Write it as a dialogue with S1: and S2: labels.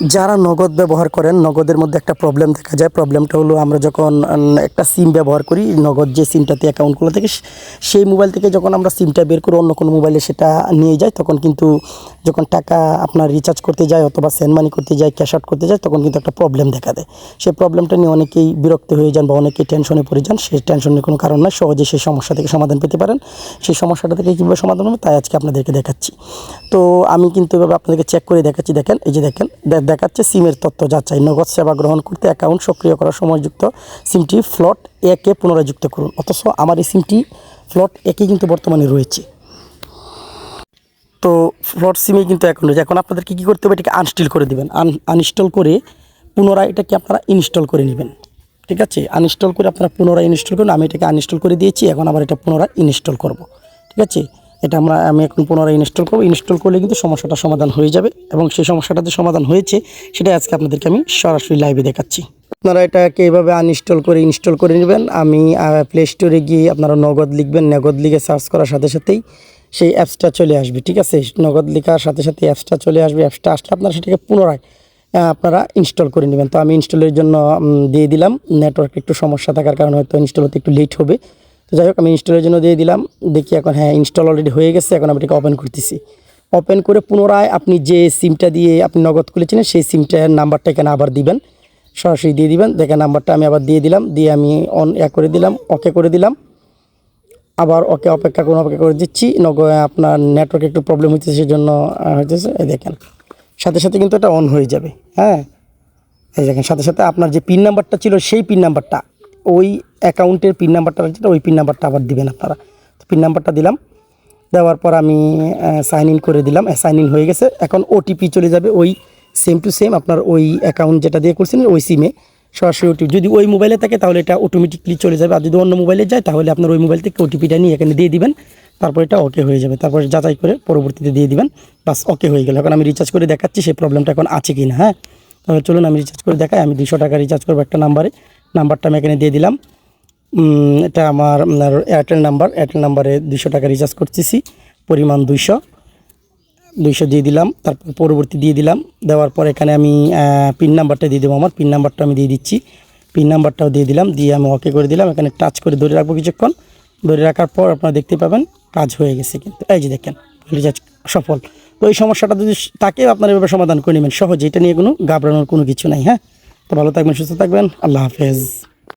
S1: যারা নগদ ব্যবহার করেন, নগদের মধ্যে একটা প্রবলেম দেখা যায়। প্রবলেমটা হলো আমরা যখন একটা সিম ব্যবহার করি, নগদ যে সিমটাতে অ্যাকাউন্টগুলো থেকে সেই মোবাইল থেকে যখন আমরা সিমটা বের করে অন্য কোনো মোবাইলে সেটা নিয়ে যাই, তখন কিন্তু যখন টাকা আপনার রিচার্জ করতে যায় অথবা সেন্ড মানি করতে যায় ক্যাশ আউট করতে যায়, তখন কিন্তু একটা প্রবলেম দেখা দেয়। সেই প্রবলেমটা নিয়ে অনেকেই বিরক্ত হয়ে যান বা অনেকেই টেনশনে পড়ে যান। সেই টেনশনের কোনো কারণ নয় সহজে সেই সমস্যা থেকে সমাধান পেতে পারেন। সেই সমস্যাটা থেকে কীভাবে সমাধান হবে, তাই আজকে আপনাদেরকে দেখাচ্ছি। তো আমি কিন্তু এভাবে আপনাদেরকে চেক করে দেখাচ্ছি, দেখেন, এই যে দেখেন দেখাচ্ছে সিমের তথ্য যাচাই। নগদ সেবা গ্রহণ করতে অ্যাকাউন্ট সক্রিয় করার সময়যুক্ত সিমটি ফ্লট একে পুনরায় যুক্ত করুন। অথচ আমার এই সিমটি ফ্লট একে কিন্তু বর্তমানে রয়েছে। তো ফ্লট সিমে কিন্তু এখন রয়েছে। এখন আপনাদেরকে কী করতে হবে? এটাকে আনস্টল করে দেবেন। আন আনইনস্টল করে পুনরায় এটাকে আপনারা ইনস্টল করে নেবেন। ঠিক আছে? আনইনস্টল করে আপনারা পুনরায় ইনস্টল করুন। আমি এটাকে আনইনস্টল করে দিয়েছি। এখন আবার এটা পুনরায় ইনস্টল করব। ঠিক আছে? এটা আমরা, আমি এখন পুনরায় ইনস্টল করব। ইনস্টল করলে কিন্তু সমস্যাটা সমাধান হয়ে যাবে এবং সেই সমস্যাটা যে সমাধান হয়েছে, সেটা আজকে আপনাদেরকে আমি সরাসরি লাইভে দেখাচ্ছি। আপনারা এটাকে এভাবে আনইনস্টল করে ইনস্টল করে নেবেন। আমি প্লে স্টোরে গিয়ে আপনারা নগদ লিখবেন। নগদ লিখে সার্চ করার সাথে সাথেই সেই অ্যাপসটা চলে আসবে, ঠিক আছে? নগদ লেখার সাথে সাথে অ্যাপসটা চলে আসবে। অ্যাপসটা আসলে আপনারা সেটাকে পুনরায় আপনারা ইনস্টল করে নেবেন। তো আমি ইনস্টলের জন্য দিয়ে দিলাম। নেটওয়ার্ক একটু সমস্যা থাকার কারণে হয়তো ইনস্টল হতে একটু লেট হবে। তো যাই হোক, আমি ইনস্টলের জন্য দিয়ে দিলাম। দেখি এখন হ্যাঁ ইনস্টল অলরেডি হয়ে গেছে। এখন আমি এটাকে ওপেন করতেছি। ওপেন করে পুনরায় আপনি যে সিমটা দিয়ে আপনি নগদ খুলেছিলেন, সেই সিমটার নাম্বারটা এখানে আবার দিবেন। সরাসরি দিয়ে দিবেন। দেখেন নাম্বারটা আমি আবার দিয়ে দিলাম। দিয়ে আমি অন ইয়া করে দিলাম ওকে করে দিলাম। আবার ওকে অপেক্ষা করুন, অপেক্ষা করে দিচ্ছি। নগ আপনার নেটওয়ার্ক একটু প্রবলেম হইতেছে, সেজন্য হইতেছে। এই দেখেন, সাথে সাথে কিন্তু এটা অন হয়ে যাবে। হ্যাঁ এই দেখেন, সাথে সাথে আপনার যে পিন নাম্বারটা ছিল, সেই পিন নাম্বারটা ওই অ্যাকাউন্টের পিন নাম্বারটা যেটা ওই পিন নাম্বারটা আবার দিবেন আপনারা। তো পিন নাম্বারটা দিলাম, দেওয়ার পর আমি সাইন ইন করে দিলাম। সাইন ইন হয়ে গেছে। এখন ওটিপি চলে যাবে ওই সেম টু সেম আপনার ওই অ্যাকাউন্ট যেটা দিয়ে করছেন, ওই সিমে সরাসরি ওটিপি যদি ওই মোবাইলে থাকে, তাহলে এটা অটোমেটিকলি চলে যাবে। আর যদি অন্য মোবাইলে যায়, তাহলে আপনার ওই মোবাইল থেকে ওটিপিটা নিয়ে এখানে দিয়ে দিবেন। তারপর এটা ওকে হয়ে যাবে। তারপর যাচাই করে পরবর্তীতে দিয়ে দিবেন। বাস ওকে হয়ে গেল। এখন আমি রিচার্জ করে দেখাচ্ছি সেই প্রবলেমটা এখন আছে কি না হ্যাঁ? তাহলে চলুন আমি রিচার্জ করে দেখাই। আমি দুশো টাকা রিচার্জ করব একটা নাম্বারে নাম্বারটা আমি এখানে দিয়ে দিলাম। এটা আমার আপনার এয়ারটেল নাম্বার এয়ারটেল নাম্বারে দুশো টাকা রিচার্জ করতেছি। পরিমাণ দুইশো। দুইশো দিয়ে দিলাম, তারপর পরবর্তী দিয়ে দিলাম। দেওয়ার পর এখানে আমি পিন নাম্বারটা দিয়ে দেবো আমার। পিন নাম্বারটা আমি দিয়ে দিচ্ছি। পিন নাম্বারটাও দিয়ে দিলাম, দিয়ে আমি ওকে করে দিলাম। এখানে টাচ করে ধরে রাখব কিছুক্ষণ। ধরে রাখার পর আপনারা দেখতে পাবেন, কাজ হয়ে গেছে কিন্তু। এই যে দেখেন রিচার্জ সফল। তো এই সমস্যাটা যদি থাকে, আপনারা এভাবে সমাধান করে নেবেন। সহজে, এটা নিয়ে কোনো ঘাবড়ানোর কোনো কিছু নাই হ্যাঁ? তো ভালো থাকবেন, সুস্থ থাকবেন। আল্লাহ হাফেজ।